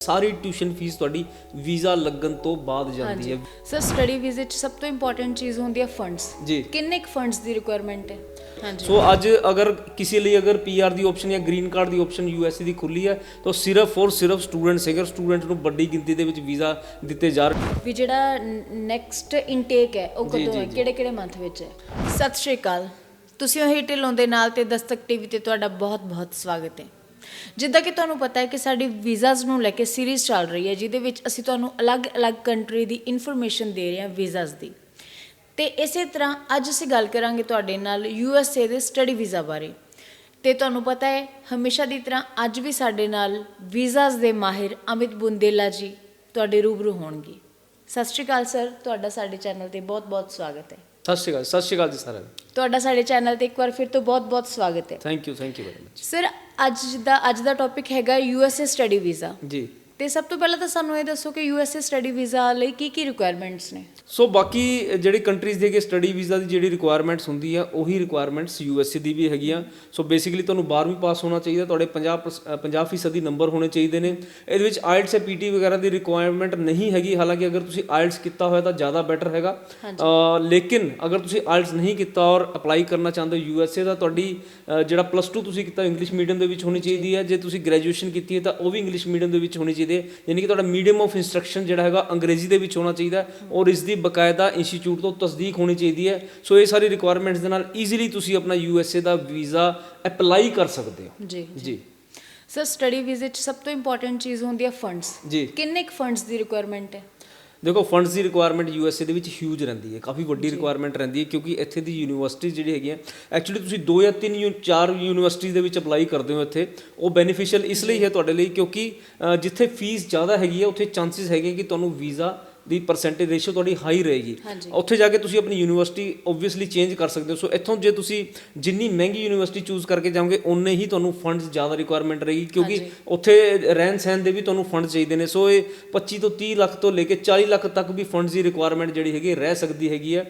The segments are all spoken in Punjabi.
ਸਾਰੀ ਟਿਊਸ਼ਨ ਫੀਸ ਤੁਹਾਡੀ ਵੀਜ਼ਾ ਲੱਗਣ ਤੋਂ ਬਾਅਦ ਜਾਂਦੀ ਹੈ। ਸਰ ਸਟੱਡੀ ਵੀਜ਼ੇ 'ਚ ਸਭ ਤੋਂ ਇੰਪੋਰਟੈਂਟ ਚੀਜ਼ ਹੁੰਦੀ ਹੈ ਫੰਡਸ ਜੀ। ਕਿੰਨੇ ਕੁ ਫੰਡਸ ਦੀ ਰਿਕੁਆਇਰਮੈਂਟ ਹੈ? ਹਾਂਜੀ। ਸੋ ਅੱਜ ਅਗਰ ਕਿਸੇ ਲਈ ਅਗਰ ਪੀਆਰ ਦੀ ਆਪਸ਼ਨ ਜਾਂ ਗ੍ਰੀਨ ਕਾਰਡ ਦੀ ਆਪਸ਼ਨ ਯੂਐਸਏ ਦੀ ਖੁੱਲੀ ਹੈ ਤਾਂ ਸਿਰਫ ਔਰ ਸਿਰਫ ਸਟੂਡੈਂਟਸ ਹੈਗੇ ਸਟੂਡੈਂਟ ਨੂੰ ਵੱਡੀ ਗਿਣਤੀ ਦੇ ਵਿੱਚ ਵੀਜ਼ਾ ਦਿੱਤੇ ਜਾ ਰਹੇ ਵੀ ਜਿਹੜਾ ਨੈਕਸਟ ਇਨਟੇਕ ਹੈ ਉਹ ਕਦੋਂ ਹੈ। ਕਿਹੜੇ ਕਿਹੜੇ ਮੰਥ ਵਿੱਚ ਹੈ? ਸਤਿ ਸ਼੍ਰੀ ਅਕਾਲ। ਤੁਸੀਂ ਉਹ ਢਿੱਲੋਂ ਦੇ ਨਾਲ ਤੇ ਦਸਤਕ ਟੀਵੀ ਤੇ ਤੁਹਾਡਾ ਬਹੁਤ-ਬਹੁਤ ਸਵਾਗਤ ਹੈ। ਜਿੱਦਾਂ ਕਿ ਤੁਹਾਨੂੰ ਪਤਾ ਹੈ ਕਿ ਸਾਡੀ ਵੀਜ਼ਾਸ ਨੂੰ ਲੈ ਕੇ ਸੀਰੀਜ਼ ਚੱਲ ਰਹੀ ਹੈ, ਜਿਹਦੇ ਵਿੱਚ ਅਸੀਂ ਤੁਹਾਨੂੰ ਅਲੱਗ-ਅਲੱਗ ਕੰਟਰੀ ਦੀ ਇਨਫੋਰਮੇਸ਼ਨ ਦੇ ਰਹੇ ਹਾਂ ਵੀਜ਼ਾਸ ਦੀ। ਤੇ ਇਸੇ ਤਰ੍ਹਾਂ ਅੱਜ ਅਸੀਂ ਗੱਲ ਕਰਾਂਗੇ ਤੁਹਾਡੇ ਨਾਲ ਯੂ ਐਸ ਏ ਦੇ ਸਟੱਡੀ ਵੀਜ਼ਾ ਬਾਰੇ। ਤੇ ਤੁਹਾਨੂੰ ਪਤਾ ਹੈ, ਹਮੇਸ਼ਾ ਦੀ ਤਰ੍ਹਾਂ ਅੱਜ ਵੀ ਸਾਡੇ ਨਾਲ ਵੀਜ਼ਾਸ ਦੇ ਮਾਹਿਰ ਅਮਿਤ ਬੁੰਦੇਲਾ ਜੀ ਤੁਹਾਡੇ ਰੂਬਰੂ ਹੋਣਗੇ। ਸਤਿ ਸ਼੍ਰੀ ਅਕਾਲ ਸਰ, ਤੁਹਾਡਾ ਸਾਡੇ ਚੈਨਲ ਤੇ ਬਹੁਤ-ਬਹੁਤ ਸਵਾਗਤ ਹੈ। ਸਤਿ ਸ਼੍ਰੀ ਅਕਾਲ ਸਤਿ ਸ਼੍ਰੀ ਅਕਾਲ ਜੀ ਸਾਰਿਆਂ ਨੂੰ। ਤੁਹਾਡਾ ਸਾਡੇ ਚੈਨਲ ਤੇ ਇੱਕ ਵਾਰ ਫਿਰ ਤੋਂ ਬਹੁਤ-ਬਹੁਤ ਸਵਾਗਤ ਹੈ। Thank you thank you very much sir ਅੱਜ ਦਾ ਅੱਜ ਦਾ ਟੌਪਿਕ ਹੈਗਾ U S A study visa ਜੀ। ਤੇ ਸਭ ਤੋਂ ਪਹਿਲਾਂ ਤਾਂ ਸਾਨੂੰ ਇਹ ਦੱਸੋ ਕਿ U S A study visa ਲਈ ਕੀ ਕੀ ਰਿਕੁਆਇਰਮੈਂਟਸ ਨੇ? ਸੋ ਬਾਕੀ ਜਿਹੜੀ ਕੰਟਰੀਜ਼ ਦੇ ਕੇ ਸਟੱਡੀ ਵੀਜ਼ਾ ਦੀ ਜਿਹੜੀ ਰਿਕੁਆਇਰਮੈਂਟਸ ਹੁੰਦੀ ਆ ਉਹੀ ਰਿਕੁਆਇਰਮੈਂਟਸ ਯੂਐਸਏ ਦੀ ਵੀ ਹੈਗੀਆਂ ਸੋ ਬੇਸਿਕਲੀ ਤੁਹਾਨੂੰ 12ਵੀਂ ਪਾਸ ਹੋਣਾ ਚਾਹੀਦਾ ਤੁਹਾਡੇ 50 ਪਰਸ- ਅ, 50% ਫੀਸਦੀ ਨੰਬਰ ਹੋਣੇ ਚਾਹੀਦੇ ਨੇ। ਇਹਦੇ ਵਿੱਚ ਆਇਲਟਸ ਜਾਂ ਪੀਟੀ ਵਗੈਰਾ ਦੀ ਰਿਕੁਆਇਰਮੈਂਟ ਨਹੀਂ ਹੈਗੀ। ਹਾਲਾਂਕਿ ਅਗਰ ਤੁਸੀਂ ਆਇਲਟਸ ਕੀਤਾ ਹੋਇਆ ਤਾਂ ਜ਼ਿਆਦਾ ਬੈਟਰ ਹੈਗਾ। ਲੇਕਿਨ ਅਗਰ ਤੁਸੀਂ ਆਇਲਟਸ ਨਹੀਂ ਕੀਤਾ ਔਰ ਅਪਲਾਈ ਕਰਨਾ ਚਾਹੁੰਦੇ ਹੋ ਯੂਐਸਏ ਦਾ ਤੁਹਾਡੀ ਜਿਹੜਾ ਪਲੱਸ 2 ਤੁਸੀਂ ਕੀਤਾ ਇੰਗਲਿਸ਼ ਮੀਡੀਅਮ ਦੇ ਵਿੱਚ ਹੋਣੀ ਚਾਹੀਦੀ ਹੈ। ਜੇ ਤੁਸੀਂ ਗ੍ਰੈਜੂਏਸ਼ਨ ਕੀਤੀ ਹੈ ਤਾਂ ਉਹ ਵੀ ਇੰਗਲਿਸ਼ ਮੀਡੀਅਮ ਦੇ ਵਿੱਚ ਹੋਣੀ ਚਾਹੀਦੀ ਹੈ ਯਾਨੀ ਕਿ ਤੁਹਾਡਾ ਮੀਡੀਅਮ ਆਫ ਇੰਸਟਰਕਸ਼ਨ ਜਿਹੜਾ ਹੈਗਾ ਅੰਗਰੇਜ਼ੀ ਦੇ ਵਿੱਚ ਹੋਣਾ ਚਾਹੀਦਾ ਔਰ ਇਸ ਦੀ ਬਕਾਇਦਾ ਇੰਸਟੀਚਿਊਟ ਤੋਂ ਤਸਦੀਕ ਹੋਣੀ ਚਾਹੀਦੀ ਹੈ। ਸੋ ਇਹ ਸਾਰੀ ਰਿਕੁਆਇਰਮੈਂਟਸ ਦੇ ਨਾਲ ਈਜ਼ੀਲੀ ਤੁਸੀਂ ਆਪਣਾ ਯੂਐਸਏ ਦਾ ਵੀਜ਼ਾ ਅਪਲਾਈ ਕਰ ਸਕਦੇ ਹੋ। ਜੀ ਜੀ। ਸਰ ਸਟੱਡੀ ਵੀਜ਼ੇ 'ਚ ਸਭ ਤੋਂ ਇੰਪੋਰਟੈਂਟ ਚੀਜ਼ ਹੁੰਦੀ ਹੈ ਫੰਡਸ ਜੀ। ਕਿੰਨੇ ਕੁ ਫੰਡਸ ਦੀ ਰਿਕੁਆਇਰਮੈਂਟ ਹੈ? ਦੇਖੋ ਫੰਡਸ ਦੀ ਰਿਕੁਆਇਰਮੈਂਟ ਯੂਐਸਏ ਦੇ ਵਿੱਚ ਹਿਊਜ ਰਹਿੰਦੀ ਹੈ ਕਾਫੀ ਵੱਡੀ ਰਿਕੁਆਇਰਮੈਂਟ ਰਹਿੰਦੀ ਹੈ ਕਿਉਂਕਿ ਇੱਥੇ ਦੀ ਯੂਨੀਵਰਸਿਟੀਜ਼ ਜਿਹੜੀ ਹੈਗੀਆਂ ਐਕਚੁਅਲੀ ਤੁਸੀਂ ਦੋ ਜਾਂ ਤਿੰਨ ਯੂ- ਚਾਰ ਯੂਨੀਵਰਸਿਟੀਜ਼ ਦੇ ਵਿੱਚ ਅਪਲਾਈ ਕਰਦੇ ਹੋ ਇੱਥੇ ਉਹ ਬੈਨੀਫੀਸ਼ੀਅਲ ਇਸ ਲਈ ਹੈ ਤੁਹਾਡੇ ਲਈ ਕਿਉਂਕਿ ਜਿੱਥੇ ਫੀਸ ਜ਼ਿਆਦਾ ਹੈਗੀ ਹੈ ਉੱਥੇ ਚਾਂਸਸ ਹੈਗੇ ਕਿ ਤੁਹਾਨੂੰ ਵੀਜ਼ਾ ਦੀ ਪਰਸੈਂਟੇਜ ਰੇਸ਼ੋ ਤੁਹਾਡੀ ਹਾਈ ਰਹੇਗੀ। ਉੱਥੇ ਜਾ ਕੇ ਤੁਸੀਂ ਆਪਣੀ ਯੂਨੀਵਰਸਿਟੀ ਓਬਵੀਅਸਲੀ ਚੇਂਜ ਕਰ ਸਕਦੇ ਹੋ। ਸੋ ਇੱਥੋਂ ਜੇ ਤੁਸੀਂ ਜਿੰਨੀ ਮਹਿੰਗੀ ਯੂਨੀਵਰਸਿਟੀ ਚੂਜ਼ ਕਰਕੇ ਜਾਓਗੇ ਉਨੇ ਹੀ ਤੁਹਾਨੂੰ ਫੰਡਸ ਜ਼ਿਆਦਾ ਰਿਕੁਆਇਰਮੈਂਟ ਰਹੇਗੀ ਕਿਉਂਕਿ ਉੱਥੇ ਰਹਿਣ ਸਹਿਣ ਦੇ ਵੀ ਤੁਹਾਨੂੰ ਫੰਡ ਚਾਹੀਦੇ ਨੇ। ਸੋ ਇਹ 25 ਤੋਂ 30 ਲੱਖ ਤੋਂ ਲੈ ਕੇ 40 ਲੱਖ ਤੱਕ ਵੀ ਫੰਡਸ ਦੀ ਰਿਕੁਆਇਰਮੈਂਟ ਜਿਹੜੀ ਹੈਗੀ ਰਹਿ ਸਕਦੀ ਹੈਗੀ ਹੈ।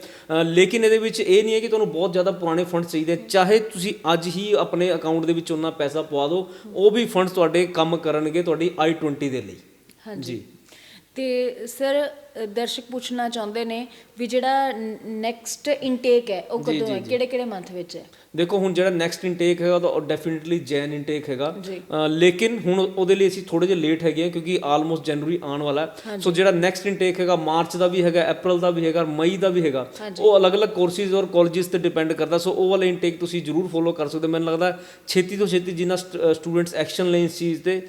ਲੇਕਿਨ ਇਹਦੇ ਵਿੱਚ ਇਹ ਨਹੀਂ ਹੈ ਕਿ ਤੁਹਾਨੂੰ ਬਹੁਤ ਜ਼ਿਆਦਾ ਪੁਰਾਣੇ ਫੰਡ ਚਾਹੀਦੇ ਚਾਹੇ ਤੁਸੀਂ ਅੱਜ ਹੀ ਆਪਣੇ ਅਕਾਊਂਟ ਦੇ ਵਿੱਚ ਉਹਨਾਂ ਪੈਸਾ ਪਵਾ ਦਿਓ ਉਹ ਵੀ ਫੰਡਸ ਤੁਹਾਡੇ ਕੰਮ ਕਰਨਗੇ ਤੁਹਾਡੀ i20 ਦੇ ਲਈ। ਹਾਂਜੀ। ਤੇ ਸਰ ਦਰਸ਼ਕ ਪੁੱਛਣਾ ਚਾਹੁੰਦੇ ਨੇ ਵੀ ਜਿਹੜਾ ਨੈਕਸਟ ਇਨਟੇਕ ਹੈ ਉਹ ਕਦੋਂ ਹੈ। ਕਿਹੜੇ ਕਿਹੜੇ ਮੰਥ ਵਿੱਚ ਹੈ? ਦੇਖੋ ਹੁਣ ਜਿਹੜਾ ਨੈਕਸਟ ਇਨਟੇਕ ਹੈਗਾ ਉਹ ਡੈਫੀਨਿਟਲੀ ਜੈਨ ਇਨਟੇਕ ਹੈਗਾ। ਲੇਕਿਨ ਹੁਣ ਉਹਦੇ ਲਈ ਅਸੀਂ ਥੋੜੇ ਜਿਹਾ ਲੇਟ ਹੈਗੇ ਆ ਕਿਉਂਕਿ ਆਲਮੋਸਟ ਜਨਵਰੀ ਆਉਣ ਵਾਲਾ ਹੈ। ਸੋ ਜਿਹੜਾ ਨੈਕਸਟ ਇਨਟੇਕ ਹੈਗਾ ਮਾਰਚ ਦਾ ਵੀ ਹੈਗਾ ਅਪ੍ਰੈਲ ਦਾ ਵੀ ਹੈਗਾ ਮਈ ਦਾ ਵੀ ਹੈਗਾ ਉਹ ਅਲੱਗ-ਅਲੱਗ ਕੋਰਸਿਸ ਔਰ ਕਾਲਜਸ ਤੇ ਡਿਪੈਂਡ ਕਰਦਾ। ਸੋ ਉਹ ਵਾਲਾ ਇਨਟੇਕ ਤੁਸੀਂ ਜਰੂਰ ਫੋਲੋ ਕਰ ਸਕਦੇ। ਮੈਨੂੰ ਲੱਗਦਾ ਛੇਤੀ ਤੋਂ ਛੇਤੀ ਜਿੰਨਾ ਸਟੂਡੈਂਟਸ ਐਕਸ਼ਨ ਲੈਣ ਇਸ ਚੀਜ਼ ਤੇ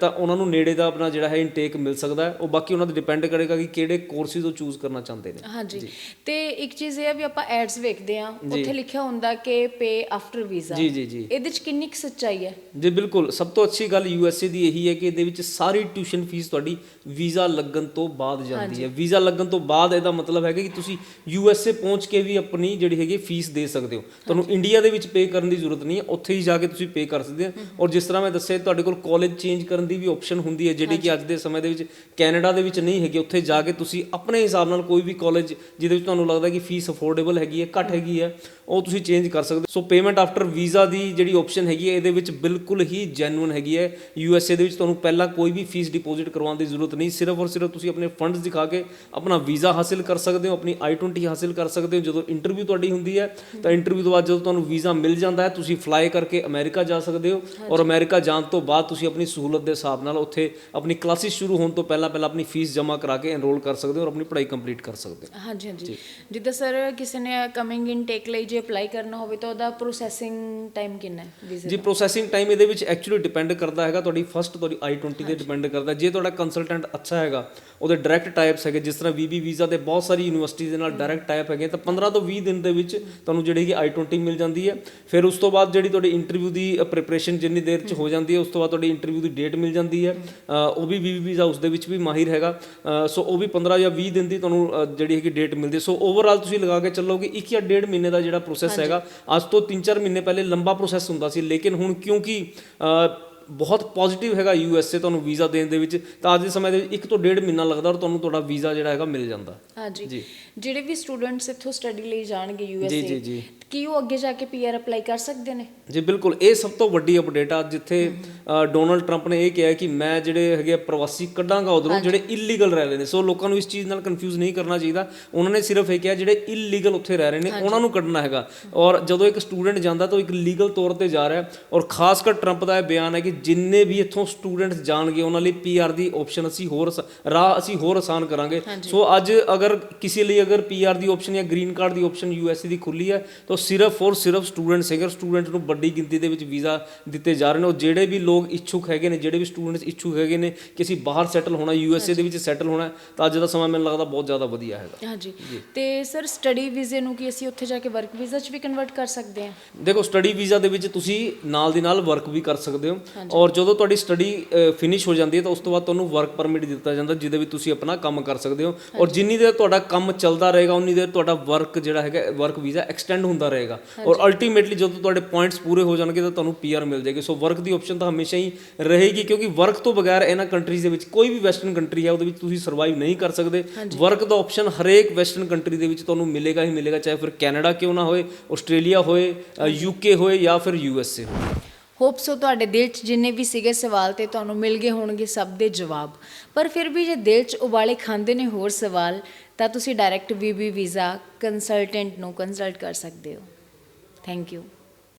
ਤਾਂ ਉਹਨਾਂ ਨੂੰ ਨੇੜੇ ਦਾ ਆਪਣਾ ਜਿਹੜਾ ਹੈ ਇਨਟੇਕ ਮਿਲ ਸਕਦਾ ਉਹ ਬਾਕੀ ਉਹਨਾਂ ਤੇ ਡਿਪੈਂਡ ਕਰੇਗਾ ਕਿ ਕਿਹੜੇ ਕੋਰਸਿਸ ਉਹ ਚੂਜ਼ ਕਰਨਾ ਚਾਹੁੰਦੇ ਨੇ। ਹਾਂਜੀ। ਤੇ ਇੱਕ ਚੀਜ਼ ਇਹ ਆ ਵੀ ਆਪਾਂ ਐਡਸ ਵੇਖਦੇ ਆ ਉੱਥੇ ਲਿਖਿਆ ਹੁੰਦਾ ਕਿ ਪੇ ਆਫਟਰ ਵੀਜ਼ਾ ਜੀ ਜੀ ਜੀ। ਇਹਦੇ 'ਚ ਕਿੰਨੀ ਕੁ ਸੱਚਾਈ ਹੈ? ਜੀ ਬਿਲਕੁਲ। ਸਭ ਤੋਂ ਅੱਛੀ ਗੱਲ ਯੂਐਸਏ ਦੀ ਇਹੀ ਹੈ ਕਿ ਇਹਦੇ ਵਿੱਚ ਸਾਰੀ ਟਿਊਸ਼ਨ ਫੀਸ ਤੁਹਾਡੀ ਵੀਜ਼ਾ ਲੱਗਣ ਤੋਂ ਬਾਅਦ ਜਾਂਦੀ ਹੈ। ਵੀਜ਼ਾ ਲੱਗਣ ਤੋਂ ਬਾਅਦ ਇਹਦਾ ਮਤਲਬ ਹੈਗਾ ਕਿ ਤੁਸੀਂ ਯੂਐਸਏ ਪਹੁੰਚ ਕੇ ਵੀ ਆਪਣੀ ਜਿਹੜੀ ਹੈਗੀ ਫੀਸ ਦੇ ਸਕਦੇ ਹੋ। ਤੁਹਾਨੂੰ ਇੰਡੀਆ ਦੇ ਵਿੱਚ ਪੇ ਕਰਨ ਦੀ ਜ਼ਰੂਰਤ ਨਹੀਂ ਹੈ। ਉੱਥੇ ਹੀ ਜਾ ਕੇ ਤੁਸੀਂ ਪੇ ਕਰ ਸਕਦੇ ਹੋ। ਔਰ ਜਿਸ ਤਰ੍ਹਾਂ ਮੈਂ ਦੱਸਿਆ ਤੁਹਾਡੇ ਕੋਲ ਕਾਲਜ ਚੇਂਜ ਕਰਨ ਦੀ ਵੀ ਆਪਸ਼ਨ ਹੁੰਦੀ ਹੈ ਜਿਹੜੀ ਕਿ ਅੱਜ ਦੇ ਸਮੇਂ ਦੇ ਵਿੱਚ ਕੈਨੇਡਾ ਦੇ ਵਿੱਚ ਨਹੀਂ ਹੈਗੀ। ਉੱਥੇ ਜਾ ਕੇ ਤੁਸੀਂ ਆਪਣੇ ਹਿਸਾਬ ਨਾਲ ਕੋਈ ਵੀ ਕਾਲਜ ਜਿਹਦੇ ਵਿੱਚ ਤੁਹਾਨੂੰ ਲੱਗਦਾ ਕਿ ਫੀਸ ਅਫੋਰਡੇਬਲ ਹੈਗੀ ਹੈ ਘੱਟ ਹੈਗੀ ਹੈ ਉਹ ਤੁਸੀਂ ਚੇਂਜ ਕਰ ਸਕਦੇ ਹੋ। ਸੋ ਪੇਮੈਂਟ ਆਫਟਰ ਵੀਜ਼ਾ ਦੀ ਜਿਹੜੀ ਆਪਸ਼ਨ ਹੈਗੀ ਹੈ ਇਹਦੇ ਵਿੱਚ ਬਿਲਕੁਲ ਹੀ ਜੈਨੂਇਨ ਹੈਗੀ ਹੈ। ਯੂਐਸਏ ਦੇ ਵਿੱਚ ਤੁਹਾਨੂੰ ਪਹਿਲਾਂ ਕੋਈ ਵੀ ਫੀਸ ਡਿਪੋਜ਼ਿਟ ਕਰਵਾਉਣ ਦੀ ਜ਼ਰੂਰਤ ਨਹੀਂ ਸਿਰਫ ਔਰ ਸਿਰਫ ਤੁਸੀਂ ਆਪਣੇ ਫੰਡਸ ਦਿਖਾ ਕੇ ਆਪਣਾ ਵੀਜ਼ਾ ਹਾਸਿਲ ਕਰ ਸਕਦੇ ਹੋ ਆਪਣੀ i20 ਹਾਸਿਲ ਕਰ ਸਕਦੇ ਹੋ। ਜਦੋਂ ਇੰਟਰਵਿਊ ਤੁਹਾਡੀ ਹੁੰਦੀ ਹੈ ਤਾਂ ਇੰਟਰਵਿਊ ਤੋਂ ਬਾਅਦ ਜਦੋਂ ਤੁਹਾਨੂੰ ਵੀਜ਼ਾ ਮਿਲ ਜਾਂਦਾ ਹੈ ਤੁਸੀਂ ਫਲਾਈ ਕਰਕੇ ਅਮਰੀਕਾ ਜਾ ਸਕਦੇ ਹੋ ਔਰ ਅਮਰੀਕਾ ਜਾਣ ਤੋਂ ਬਾਅਦ ਤੁਸੀਂ ਆਪਣੀ ਸਹੂਲਤ ਦੇ ਹਿਸਾਬ ਨਾਲ ਉੱਥੇ ਆਪਣੀ ਕਲਾਸਿਸ ਸ਼ੁਰੂ ਹੋਣ ਤੋਂ ਪਹਿਲਾਂ ਪਹਿਲਾਂ ਆਪਣੀ ਫੀਸ ਜਮ੍ਹਾਂ ਕਰਾ ਕੇ ਐਨਰੋਲ ਕਰ ਸਕਦੇ ਹੋ ਔਰ ਆਪਣੀ ਪੜ੍ਹਾਈ ਕੰਪਲੀਟ ਕਰ ਸਕਦੇ ਹੋ। ਹਾਂਜੀ ਹਾਂਜੀ। ਜਿੱਦਾਂ ਸਰ ਕਿਸੇ ਨੇ ਕਮਿੰਗ ਇਨਟੇਕ ਲਈ ਜੇ ਅਪਲਾਈ ਕਰਨਾ ਹੋਵੇ ਤਾਂ ਉਹਦਾ ਪ੍ਰੋਸੈਸਿੰਗ ਟਾਈਮ ਕਿੰਨਾ ਹੈ? ਵੀਜ਼ੇ ਜੀ ਪ੍ਰੋਸੈਸਿੰਗ ਟਾਈਮ ਇਹਦੇ ਵਿੱਚ ਐਕਚੁਅਲੀ ਡਿਪੈਂਡ ਕਰਦਾ ਹੈਗਾ ਤੁਹਾਡੀ ਫਸਟ ਤੁਹਾਡੀ i20 ਤੇ ਡਿਪੈਂਡ ਕਰਦਾ। ਜੇ ਤੁਹਾਡਾ ਕੰਸਲਟੈਂਟ ਅੱਛਾ ਹੈਗਾ ਉਹਦੇ ਡਾਇਰੈਕਟ ਟਾਈਪਸ ਹੈਗੇ ਜਿਸ ਤਰ੍ਹਾਂ ਵੀਬੀ ਵੀਜ਼ਾ ਤੇ ਬਹੁਤ ਸਾਰੀ ਯੂਨੀਵਰਸਿਟੀਜ਼ ਦੇ ਨਾਲ ਡਾਇਰੈਕਟ ਟਾਈਪ ਹੈਗੇ ਤਾਂ 15 ਤੋਂ 20 ਦਿਨ ਦੇ ਵਿੱਚ ਤੁਹਾਨੂੰ ਜਿਹੜੀ ਕਿ i20 ਮਿਲ ਜਾਂਦੀ ਹੈ। ਫਿਰ ਉਸ ਤੋਂ ਬਾਅਦ ਜਿਹੜੀ ਤੁਹਾਡੀ ਇੰਟਰਵਿਊ ਦੀ ਪ੍ਰੀਪਰੇਸ਼ਨ ਜਿੰਨੀ ਦੇਰ ਚ ਹੋ ਜਾਂਦੀ ਹੈ ਉਸ ਤੋਂ ਬਾਅਦ ਤੁਹਾਡੀ ਇੰਟਰਵਿਊ ਦੀ ਡੇਟ ਮਿਲ ਜਾਂਦੀ ਹੈ। ਉਹ ਵੀ ਵੀਬੀ ਵੀਜ਼ਾ ਉਸ ਦੇ ਵਿੱਚ ਵੀ ਮਾਹਿਰ ਹੈਗਾ। ਸੋ ਉਹ ਵੀ 15 ਜਾਂ 20 ਦਿਨ ਦੀ ਤੁਹਾਨੂੰ ਜਿਹੜੀ ਹੈਗੀ ਡੇਟ ਮਿਲਦੀ। ਸੋ ਓਵਰਆਲ ਤੁਸੀਂ ਲਗਾ ਕੇ ਚੱਲੋਗੇ ਇੱਕ ਜਾਂ ਡੇਢ ਮਹੀਨੇ ਦਾ ਜਿਹੜਾ ਪ੍ਰੋਸੈਸ ਹੈਗਾ ਅੱਜ ਤੋਂ 3-4 ਮਹੀਨੇ ਪਹਿਲੇ ਲੰਬਾ ਪ੍ਰੋਸੈਸ ਹੁੰਦਾ ਸੀ ਲੇਕਿਨ ਹੁਣ ਕਿਉਂਕਿ ਬਹੁਤ ਪੋਜ਼ਿਟਿਵ ਹੈਗਾ ਯੂ ਐਸ ਏ ਤੁਹਾਨੂੰ ਵੀਜ਼ਾ ਦੇਣ ਦੇ ਵਿੱਚ। ਤਾਂ ਅੱਜ ਦੇ ਸਮੇਂ ਦੇ ਵਿੱਚ ਇੱਕ ਤੋਂ ਡੇਢ ਮਹੀਨਾ ਲੱਗਦਾ ਔਰ ਤੁਹਾਨੂੰ ਤੁਹਾਡਾ ਵੀਜ਼ਾ ਜਿਹੜਾ ਹੈਗਾ ਮਿਲ ਜਾਂਦਾ। ਹਾਂਜੀ। ਜਿਹੜੇ ਵੀ ਸਟੂਡੈਂਟਸ ਇੱਥੋਂ ਸਟੱਡੀ ਲਈ ਜਾਣਗੇ ਯੂ ਐਸ ਏ। ਕੀ ਉਹ ਅੱਗੇ ਜਾ ਕੇ ਪੀਆਰ ਅਪਲਾਈ ਕਰ ਸਕਦੇ ਨੇ? ਜੀ ਬਿਲਕੁਲ। ਇਹ ਸਭ ਤੋਂ ਵੱਡੀ ਅਪਡੇਟ ਆ। ਜਿੱਥੇ ਡੋਨਲਡ ਟਰੰਪ ਨੇ ਇਹ ਕਿਹਾ ਕਿ ਮੈਂ ਜਿਹੜੇ ਹੈਗੇ ਪ੍ਰਵਾਸੀ ਕੱਢਾਂਗਾ ਉਧਰੋਂ ਜਿਹੜੇ ਇਲੀਗਲ ਰਹਿ ਰਹੇ ਨੇ। ਸੋ ਲੋਕਾਂ ਨੂੰ ਇਸ ਚੀਜ਼ ਨਾਲ ਕਨਫਿਊਜ਼ ਨਹੀਂ ਕਰਨਾ ਚਾਹੀਦਾ। ਉਹਨਾਂ ਨੇ ਸਿਰਫ ਇਹ ਕਿਹਾ ਜਿਹੜੇ ਇਲੀਗਲ ਉੱਥੇ ਰਹਿ ਰਹੇ ਨੇ ਉਹਨਾਂ ਨੂੰ ਕੱਢਣਾ ਹੈਗਾ। ਔਰ ਜਦੋਂ ਇੱਕ ਸਟੂਡੈਂਟ ਜਾਂਦਾ ਤਾਂ ਇੱਕ ਲੀਗਲ ਤੌਰ ਤੇ ਜਾ ਰਿਹਾ ਔਰ ਖਾਸ ਕਰ ਟਰੰਪ ਦਾ ਇਹ ਬਿਆਨ ਹੈ ਕਿ ਜਿੰਨੇ ਵੀ ਇੱਥੋਂ ਸਟੂਡੈਂਟਸ ਜਾਣਗੇ ਉਹਨਾਂ ਲਈ ਪੀਆਰ ਦੀ ਆਪਸ਼ਨ ਅਸੀਂ ਹੋਰ ਰਾਹ ਅਸੀਂ ਹੋਰ ਆਸਾਨ ਕਰਾਂਗੇ। ਸੋ ਅੱਜ ਅਗਰ ਕਿਸੇ ਲਈ ਅਗਰ ਪੀਆਰ ਦੀ ਆਪਸ਼ਨ ਜਾਂ ਗ੍ਰੀਨ ਕਾਰਡ ਦੀ ਆਪਸ਼ਨ ਯੂਐਸਏ ਦੀ ਖੁੱਲੀ ਹੈ ਤਾਂ ਸਿਰਫ ਔਰ ਸਿਰਫ ਸਟੂਡੈਂਟਸ ਹੈਗੇ ਸਟੂਡੈਂਟ ਨੂੰ ਵੱਡੀ ਗਿਣਤੀ ਦੇ ਵਿੱਚ ਵੀਜ਼ਾ ਦਿੱਤੇ ਜਾ ਰਹੇ ਨੇ। ਉਹ ਜਿਹੜੇ ਵੀ ਲੋਕ ਇੱਛੁਕ ਹੈਗੇ ਨੇ ਜਿਹੜੇ ਵੀ ਸਟੂਡੈਂਟਸ ਇੱਛੁਕ ਹੈਗੇ ਨੇ ਕਿ ਅਸੀਂ ਬਾਹਰ ਸੈਟਲ ਹੋਣਾ ਯੂਐਸਏ ਦੇ ਵਿੱਚ ਸੈਟਲ ਹੋਣਾ ਤਾਂ ਅੱਜ ਦਾ ਸਮਾਂ ਮੈਨੂੰ ਲੱਗਦਾ ਬਹੁਤ ਜ਼ਿਆਦਾ ਵਧੀਆ ਹੈਗਾ। ਹਾਂਜੀ। ਤੇ ਸਰ ਸਟੱਡੀ ਵੀਜ਼ੇ ਨੂੰ ਕੀ ਅਸੀਂ ਉੱਥੇ ਜਾ ਕੇ ਵਰਕ ਵੀਜ਼ਾ 'ਚ ਵੀ ਕਨਵਰਟ ਕਰ ਸਕਦੇ ਹਾਂ? ਦੇਖੋ ਸਟੱਡੀ ਵੀਜ਼ਾ ਦੇ ਵਿੱਚ ਤੁਸੀਂ ਨਾਲ ਦੀ ਨਾਲ ਵਰਕ ਵੀ ਕਰ ਸਕਦੇ ਹੋ। ਔਰ ਜਦੋਂ ਤੁਹਾਡੀ ਸਟੱਡੀ ਫਿਨਿਸ਼ ਹੋ ਜਾਂਦੀ ਹੈ ਤਾਂ ਉਸ ਤੋਂ ਬਾਅਦ ਤੁਹਾਨੂੰ ਵਰਕ ਪਰਮਿਟ ਦਿੱਤਾ ਜਾਂਦਾ ਜਿਹਦੇ ਵਿੱਚ ਤੁਸੀਂ ਆਪਣਾ ਕੰਮ ਕਰ ਸਕਦੇ ਹੋ। ਔਰ ਜਿੰਨੀ ਦੇਰ ਤੁਹਾਡਾ ਕੰਮ ਚੱਲਦਾ ਰਹੇਗਾ ਉਨੀ ਦੇਰ ਤੁਹਾਡਾ ਵਰਕ ਜਿਹੜਾ ਹੈਗਾ ਵਰਕ ਵੀਜ਼ਾ ਐਕਸਟੈਂਡ ਹੁੰਦਾ ਰਹੇਗਾ। ਔਰ ਅਲਟੀਮੇਟਲੀ ਜਦੋਂ ਤੁਹਾਡੇ ਪੁਆਇੰਟਸ ਪੂਰੇ ਹੋ ਜਾਣਗੇ ਤਾਂ ਤੁਹਾਨੂੰ ਪੀਆਰ ਮਿਲ ਜਾਏਗੀ। ਸੋ ਵਰਕ ਦੀ ਆਪਸ਼ਨ ਤਾਂ ਹਮੇਸ਼ਾ ਹੀ ਰਹੇਗੀ ਕਿਉਂਕਿ ਵਰਕ ਤੋਂ ਬਗੈਰ ਇਹਨਾਂ ਕੰਟਰੀਜ਼ ਦੇ ਵਿੱਚ ਕੋਈ ਵੀ ਵੈਸਟਰਨ ਕੰਟਰੀ ਹੈ ਉਹਦੇ ਵਿੱਚ ਤੁਸੀਂ ਸਰਵਾਈਵ ਨਹੀਂ ਕਰ ਸਕਦੇ। ਵਰਕ ਦਾ ਆਪਸ਼ਨ ਹਰੇਕ ਵੈਸਟਰਨ ਕੰਟਰੀ ਦੇ ਵਿੱਚ ਤੁਹਾਨੂੰ ਮਿਲੇਗਾ ਹੀ ਮਿਲੇਗਾ ਚਾਹੇ ਫਿਰ ਕੈਨੇਡਾ ਕਿਉਂ ਨਾ ਹੋਏ ਆਸਟ੍ਰੇਲੀਆ ਹੋਏ ਯੂਕੇ ਹੋਏ ਜਾਂ ਫਿਰ ਯੂਐਸਏ ਹੋਏ। ਹੋਪ ਸੋ ਤੁਹਾਡੇ ਦਿਲ 'ਚ ਜਿੰਨੇ ਵੀ ਸੀਗੇ ਸਵਾਲ ਤੇ ਤੁਹਾਨੂੰ ਮਿਲ ਗਏ ਹੋਣਗੇ ਸਭ ਦੇ ਜਵਾਬ। ਪਰ ਫਿਰ ਵੀ ਜੇ ਦਿਲ 'ਚ ਉਬਾਲੇ ਖਾਂਦੇ ਨੇ ਹੋਰ ਸਵਾਲ, ਤਾਂ ਤੁਸੀਂ ਡਾਇਰੈਕਟ ਵੀਬੀ ਵੀਜ਼ਾ ਕੰਸਲਟੈਂਟ ਨੂੰ ਕੰਸਲਟ ਕਰ ਸਕਦੇ ਹੋ। Thank you